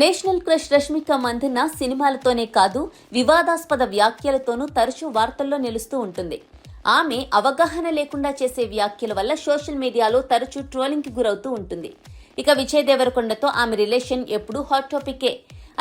National crush Rashmika Mandanna సినిమాలతోనే కాదు వివాదాస్పద వ్యాఖ్యలతోనూ తరచూ వార్తల్లో నిలుస్తూ ఉంటుంది. ఆమె అవగాహన లేకుండా చేసే వ్యాఖ్యల వల్ల సోషల్ మీడియాలో తరచూ ట్రోలింగ్కి గురవుతూ ఉంటుంది. ఇక విజయ్ దేవరకొండతో ఆమె రిలేషన్ ఎప్పుడూ హాట్ టాపికే.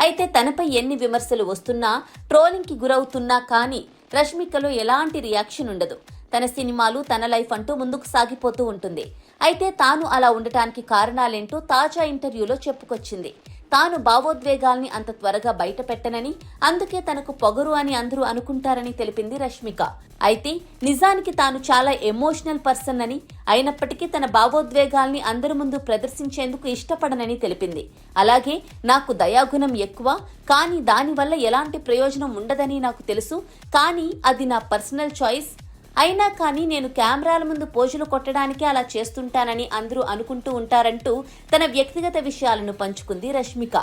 అయితే తనపై ఎన్ని విమర్శలు వస్తున్నా ట్రోలింగ్కి గురవుతున్నా కానీ రష్మికలో ఎలాంటి రియాక్షన్ ఉండదు. తన సినిమాలు తన లైఫ్ అంటూ ముందుకు సాగిపోతూ ఉంటుంది. అయితే తాను అలా ఉండటానికి కారణాలేంటో తాజా ఇంటర్వ్యూలో చెప్పుకొచ్చింది. తాను భావోద్వేగాల్ని అంత త్వరగా బయట పెట్టనని అందుకే తనకు పొగరు అని అందరూ అనుకుంటారని తెలిపింది రష్మిక. అయితే నిజానికి తాను చాలా ఎమోషనల్ పర్సన్ అని అయినప్పటికీ తన భావోద్వేగాల్ని అందరి ముందు ప్రదర్శించేందుకు ఇష్టపడనని తెలిపింది. అలాగే నాకు దయాగుణం ఎక్కువ కానీ దానివల్ల ఎలాంటి ప్రయోజనం ఉండదని నాకు తెలుసు కానీ అది నా పర్సనల్ చాయిస్ అయినా కానీ నేను కెమెరాల ముందు పోజులు కొట్టడానికి అలా చేస్తుంటానని అందరూ అనుకుంటూ ఉంటారంటూ తన వ్యక్తిగత విషయాలను పంచుకుంది రష్మిక.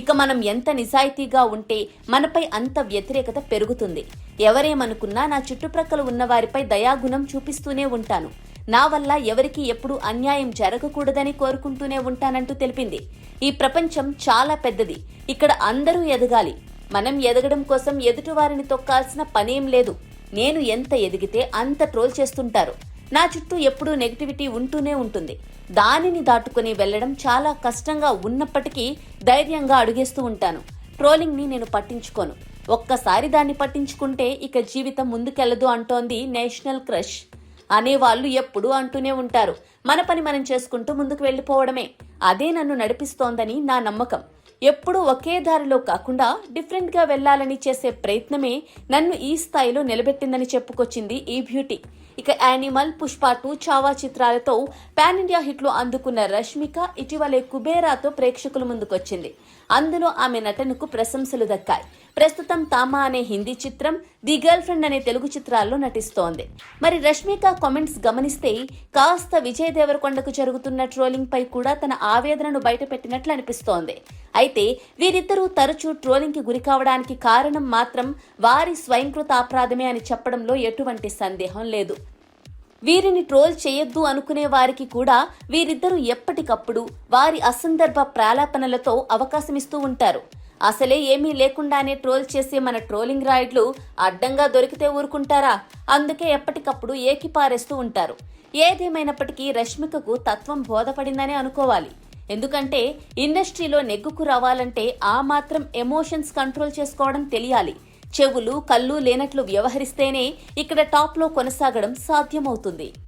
ఇక మనం ఎంత నిజాయితీగా ఉంటే మనపై అంత వ్యతిరేకత పెరుగుతుంది. ఎవరేమనుకున్నా నా చుట్టుప్రక్కల ఉన్న వారిపై దయాగుణం చూపిస్తూనే ఉంటాను. నా వల్ల ఎవరికి ఎప్పుడు అన్యాయం జరగకూడదని కోరుకుంటూనే ఉంటానంటూ తెలిపింది. ఈ ప్రపంచం చాలా పెద్దది. ఇక్కడ అందరూ ఎదగాలి. మనం ఎదగడం కోసం ఎదుటివారిని తొక్కాల్సిన పనేం లేదు. నేను ఎంత ఎదిగితే అంత ట్రోల్ చేస్తుంటారు. నా చుట్టూ ఎప్పుడూ నెగిటివిటీ ఉంటూనే ఉంటుంది. దానిని దాటుకుని వెళ్ళడం చాలా కష్టంగా ఉన్నప్పటికీ ధైర్యంగా అడుగేస్తూ ఉంటాను. ట్రోలింగ్ని నేను పట్టించుకోను. ఒక్కసారి దాన్ని పట్టించుకుంటే ఇక జీవితం ముందుకెళ్ళదు అంటోంది నేషనల్ క్రష్. అనేవాళ్ళు ఎప్పుడూ అంటూనే ఉంటారు. మన పని మనం చేసుకుంటూ ముందుకు వెళ్ళిపోవడమే. అదే నన్ను నడిపిస్తోందని నా నమ్మకం. ఎప్పుడూ ఒకే దారిలో కాకుండా డిఫరెంట్గా వెళ్ళాలని చేసే ప్రయత్నమే నన్ను ఈ స్థాయిలో నిలబెట్టిందని చెప్పుకొచ్చింది ఈ బ్యూటీ. ఇక యానిమల్ పుష్ప టూ చావా చిత్రాలతో పాన్ ఇండియా హిట్లు అందుకున్న రష్మిక ఇటీవలే కుబేరాతో ప్రేక్షకుల ముందుకొచ్చింది. అందులో ఆమె నటనకు ప్రశంసలు దక్కాయి. ప్రస్తుతం తామా అనే హిందీ చిత్రం ది గర్ల్ ఫ్రెండ్ అనే తెలుగు చిత్రాల్లో నటిస్తోంది. మరి రష్మిక కామెంట్స్ గమనిస్తే కాస్త విజయ్ దేవరకొండకు జరుగుతున్న ట్రోలింగ్ పై కూడా తన ఆవేదనను బయటపెట్టినట్లు అనిపిస్తోంది. అయితే వీరిద్దరూ తరచూ ట్రోలింగ్కి గురి కావడానికి కారణం మాత్రం వారి స్వయంకృత అపరాధమే అని చెప్పడంలో ఎటువంటి సందేహం లేదు. వీరిని ట్రోల్ చేయొద్దు అనుకునే వారికి కూడా వీరిద్దరూ ఎప్పటికప్పుడు వారి అసందర్భ ప్రాలాపనలతో అవకాశమిస్తూ ఉంటారు. అసలే ఏమీ లేకుండానే ట్రోల్ చేసే మన ట్రోలింగ్ రాయిడ్లు అడ్డంగా దొరికితే ఊరుకుంటారా? అందుకే ఎప్పటికప్పుడు ఏకిపారేస్తూ ఉంటారు. ఏదేమైనప్పటికీ రష్మికకు తత్వం బోధపడిందనే అనుకోవాలి. ఎందుకంటే ఇండస్ట్రీలో నెగ్గుకు రావాలంటే ఆ మాత్రం ఎమోషన్స్ కంట్రోల్ చేసుకోవడం తెలియాలి. చెవులు కళ్ళు లేనట్లు వ్యవహరిస్తేనే ఇక్కడ టాప్లో కొనసాగడం సాధ్యమవుతుంది.